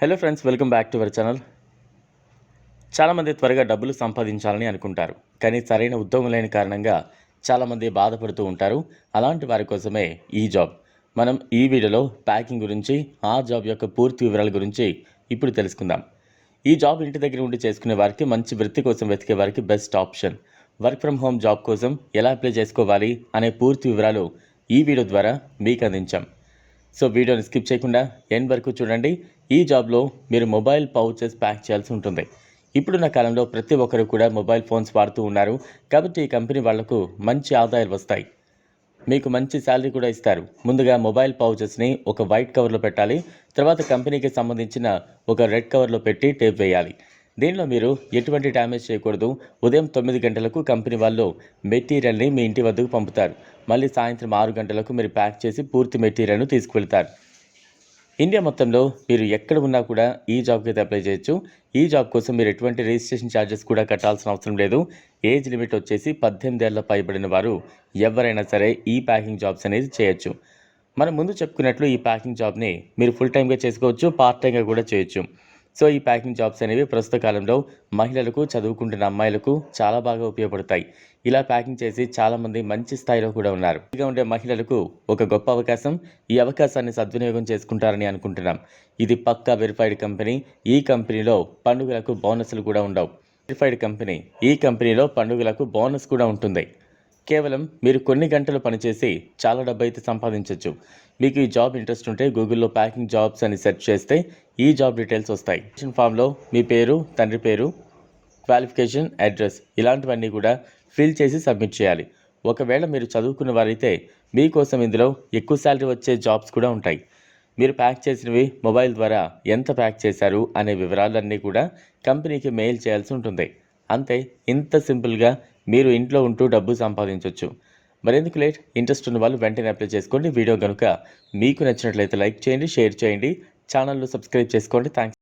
Hello friends welcome back to our channel చాలామంది త్వరగా డబ్బులు సంపాదించాలని అనుకుంటారు. కానీ సరైన ఉద్యోగం లేని కారణంగా చాలామంది బాధపడుతూ ఉంటారు. అలాంటి వారి కోసమే ఈ జాబ్ మనం ఈ వీడియోలో ప్యాకింగ్ గురించి ఆ జాబ్ యొక్క పూర్తి వివరాల గురించి ఇప్పుడు తెలుసుకుందాం. ఈ జాబ్ ఇంటి దగ్గర ఉండి చేసుకునే వారికి మంచి వృత్తి కోసం వెతికే వారికి best option work from home job కోసం ఎలా అప్లై చేసుకోవాలి అనే పూర్తి వివరాలు ఈ వీడియో ద్వారా మీకు అందించాం. సో వీడియోని స్కిప్ చేయకుండా ఎండ్ వరకు చూడండి. ఈ జాబ్లో మీరు మొబైల్ పౌచెస్ ప్యాక్ చేయాల్సి ఉంటుంది. ఇప్పుడున్న కాలంలో ప్రతి ఒక్కరు కూడా మొబైల్ ఫోన్స్ వాడుతూ ఉన్నారు. కాబట్టి ఈ కంపెనీ వాళ్ళకు మంచి ఆదాయాలు వస్తాయి. మీకు మంచి శాలరీ కూడా ఇస్తారు. ముందుగా మొబైల్ పౌచెస్ని ఒక వైట్ కవర్లో పెట్టాలి. తర్వాత కంపెనీకి సంబంధించిన ఒక రెడ్ కవర్లో పెట్టి టేప్ వేయాలి. దీనిలో మీరు ఎటువంటి డ్యామేజ్ చేయకూడదు. ఉదయం తొమ్మిది గంటలకు కంపెనీ వాళ్ళు మెటీరియల్ని మీ ఇంటి వద్దకు పంపుతారు. మళ్ళీ సాయంత్రం ఆరు గంటలకు మీరు ప్యాక్ చేసి పూర్తి మెటీరియల్ను తీసుకువెళ్తారు. ఇండియా మొత్తంలో మీరు ఎక్కడ ఉన్నా కూడా ఈ జాబ్కి అయితే అప్లై చేయొచ్చు. ఈ జాబ్ కోసం మీరు ఎటువంటి రిజిస్ట్రేషన్ ఛార్జెస్ కూడా కట్టాల్సిన అవసరం లేదు. ఏజ్ లిమిట్ వచ్చేసి పద్దెనిమిది ఏళ్ళ పైబడిన వారు ఎవరైనా సరే ఈ ప్యాకింగ్ జాబ్స్ అనేది చేయొచ్చు. మనం ముందు చెప్పుకున్నట్లు ఈ ప్యాకింగ్ జాబ్ని మీరు ఫుల్ టైమ్గా చేసుకోవచ్చు పార్ట్ టైంగా కూడా చేయొచ్చు. సో ఈ ప్యాకింగ్ జాబ్స్ అనేవి ప్రస్తుత కాలంలో మహిళలకు చదువుకుంటున్న అమ్మాయిలకు చాలా బాగా ఉపయోగపడతాయి. ఇలా ప్యాకింగ్ చేసి చాలామంది మంచి స్థాయిలో కూడా ఉన్నారు. ఇక ఉండే మహిళలకు ఒక గొప్ప అవకాశం ఈ అవకాశాన్ని సద్వినియోగం చేసుకుంటారని అనుకుంటున్నాం. ఇది పక్కా వెరిఫైడ్ కంపెనీ ఈ కంపెనీలో పండుగలకు బోనస్లు కూడా ఉండవు. వెరిఫైడ్ కంపెనీ ఈ కంపెనీలో పండుగలకు బోనస్ కూడా ఉంటుంది. కేవలం మీరు కొన్ని గంటలు పనిచేసి చాలా డబ్బు అయితే సంపాదించవచ్చు మీకు ఈ జాబ్ ఇంట్రెస్ట్ ఉంటే గూగుల్లో ప్యాకింగ్ జాబ్స్ అని సెర్చ్ చేస్తే ఈ జాబ్ డీటెయిల్స్ వస్తాయి. ఫామ్లో మీ పేరు తండ్రి పేరు క్వాలిఫికేషన్ అడ్రస్ ఇలాంటివన్నీ కూడా ఫిల్ చేసి సబ్మిట్ చేయాలి. ఒకవేళ మీరు చదువుకున్న వారైతే మీకోసం ఇందులో ఎక్కువ శాలరీ వచ్చే జాబ్స్ కూడా ఉంటాయి. మీరు ప్యాక్ చేసినవి మొబైల్ ద్వారా ఎంత ప్యాక్ చేశారు అనే వివరాలన్నీ కూడా కంపెనీకి మెయిల్ చేయాల్సి ఉంటుంది. అంతే ఇంత సింపుల్గా మీరు ఇంట్లో ఉంటూ డబ్బు సంపాదించవచ్చు మరెందుకు లేట్? ఇంట్రెస్ట్ ఉన్న వాళ్ళు వెంటనే అప్లై చేసుకోండి. వీడియో కనుక మీకు నచ్చినట్లయితే లైక్ చేయండి షేర్ చేయండి. ఛానల్లో సబ్స్క్రైబ్ చేసుకోండి. థ్యాంక్స్